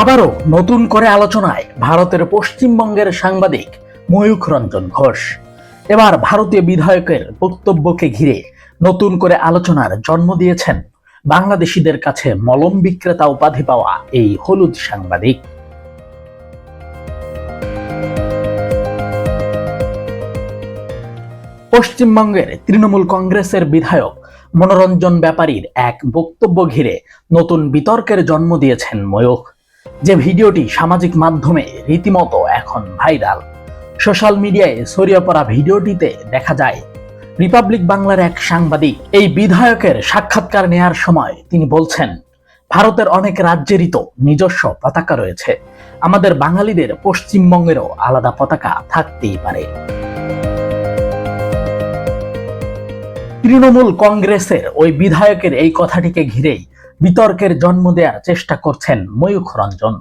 আবারও নতুন করে আলোচনায় ভারতের পশ্চিমবঙ্গের সাংবাদিক ময়ূখ রঞ্জন ঘোষ। এবার ভারতীয় বিধায়কের বক্তব্যকে ঘিরে নতুন করে আলোচনার জন্ম দিয়েছেন বাংলাদেশিদের কাছে মলম বিক্রেতা উপাধি পাওয়া এই হলুদ সাংবাদিক। পশ্চিমবঙ্গের তৃণমূল কংগ্রেসের বিধায়ক মনোরঞ্জন ব্যাপারীর এক বক্তব্য ঘিরে নতুন বিতর্কের জন্ম দিয়েছেন ময়ূখ। যে ভিডিওটি সামাজিক মাধ্যমে রীতিমতো এখন ভাইরাল। সোশ্যাল মিডিয়ায় ছড়িয়ে পড়া ভিডিওটিতে দেখা যায়, রিপাবলিক বাংলার এক সাংবাদিক এই বিধায়কের সাক্ষাৎকার নেয়ার সময় তিনি বলছেন, ভারতের অনেক রাজ্যেরই তো নিজস্ব পতাকা রয়েছে। আমাদের বাঙালিদের পশ্চিমবঙ্গেরও আলাদা পতাকা থাকতেই পারে। তৃণমূল কংগ্রেসের ওই বিধায়কের এই কথাটিকে ঘিরেই বিতর্কের জন্ম দেওয়ার চেষ্টা করছেন ময়ূখ রঞ্জন।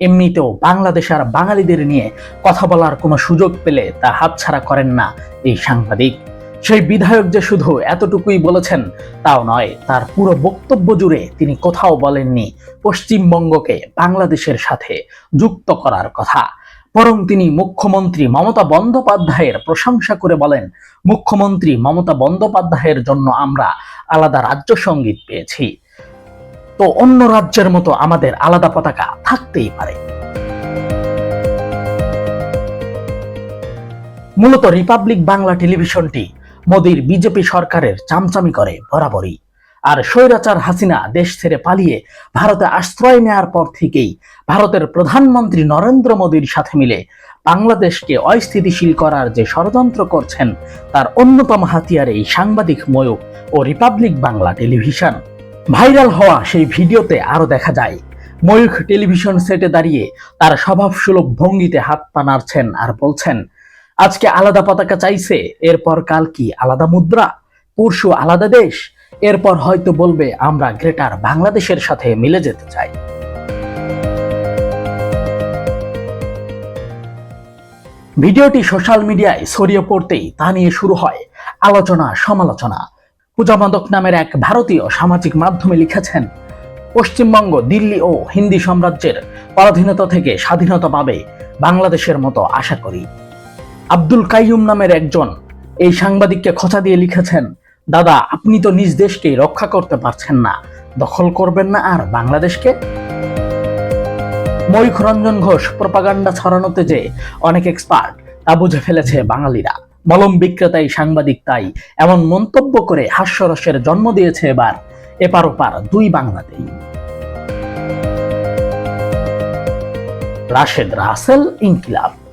এমনিতেও বাংলাদেশ আর বাঙালিদের নিয়ে কথা বলার কোনো সুযোগ পেলে তা হাতছাড়া করেন না এই সাংবাদিক। সেই বিধায়ক যে শুধু এতটুকুই বলেছেন তাও নয়, তার পুরো বক্তব্য জুড়ে তিনি কোথাও বলেননি পশ্চিমবঙ্গকে বাংলাদেশের সাথে যুক্ত করার কথা। বরং তিনি মুখ্যমন্ত্রী মমতা বন্দ্যোপাধ্যায়ের প্রশংসা করে বলেন, মুখ্যমন্ত্রী মমতা বন্দ্যোপাধ্যায়ের জন্য আমরা আলাদা রাজ্য সংগীত পেয়েছি। তো অন্য রাজ্যের মতো আমাদের আলাদা পতাকা থাকতেই পারে। মূলত রিপাবলিক বাংলা টেলিভিশনটি মোদীর বিজেপি সরকারের চামচামি করে বরাবরই। আর স্বৈরাচার হাসিনা দেশ ছেড়ে পালিয়ে ভারতে আশ্রয় নেয়ার পর থেকেই ভারতের প্রধানমন্ত্রী নরেন্দ্র মোদীর সাথে মিলে বাংলাদেশকে অস্থিতিশীল করার যে ষড়যন্ত্র করছেন, তার অন্যতম হাতিয়ার এই সাংবাদিক ময়ূক ও রিপাবলিক বাংলা টেলিভিশন। ভাইরাল হওয়া সেই ভিডিওতে আরও দেখা যায়। ময়ূখ টেলিভিশন সেটে দাঁড়িয়ে তার স্বভাবসুলভ ভঙ্গিতে হাত পা নাড়ছেন আর বলছেন, আজকে আলাদা পতাকা চাইছে, এরপর কাল কি আলাদা মুদ্রা? পরশু আলাদা দেশ, এরপর হয়তো বলবে আমরা গ্রেটার বাংলাদেশের সাথে মিলে যেতে চাই। ভিডিওটি সোশ্যাল মিডিয়ায় ছড়িয়ে পড়তেই তা নিয়ে শুরু হয় আলোচনা সমালোচনা পূজা মাদক নামের এক ভারতীয় সামাজিক মাধ্যমে লিখেছেন, পশ্চিমবঙ্গ, দিল্লি ও হিন্দি সাম্রাজ্যের পরাধীনতা থেকে স্বাধীনতা পাবে বাংলাদেশের মতো আশা করি। আব্দুল কাইয়ুম নামের একজন এই সাংবাদিককে খোঁচা দিয়ে লিখেছেন, দাদা, আপনি তো নিজ দেশকে রক্ষা করতে পারছেন না। দখল করবেন না আর বাংলাদেশকে? ময়ূখ রঞ্জন ঘোষ প্রপাগান্ডা ছড়ানোতে যে অনেক এক্সপার্ট তা বুঝে ফেলেছে বাঙালিরা। মলম বিক্রেতাই সাংবাদিক তাই এমন মন্তব্য করে হাস্যরসের জন্ম দিয়েছে এবার, এপার ওপার দুই বাংলাতেই। রাশেদ রাসেল ইনকিলাব।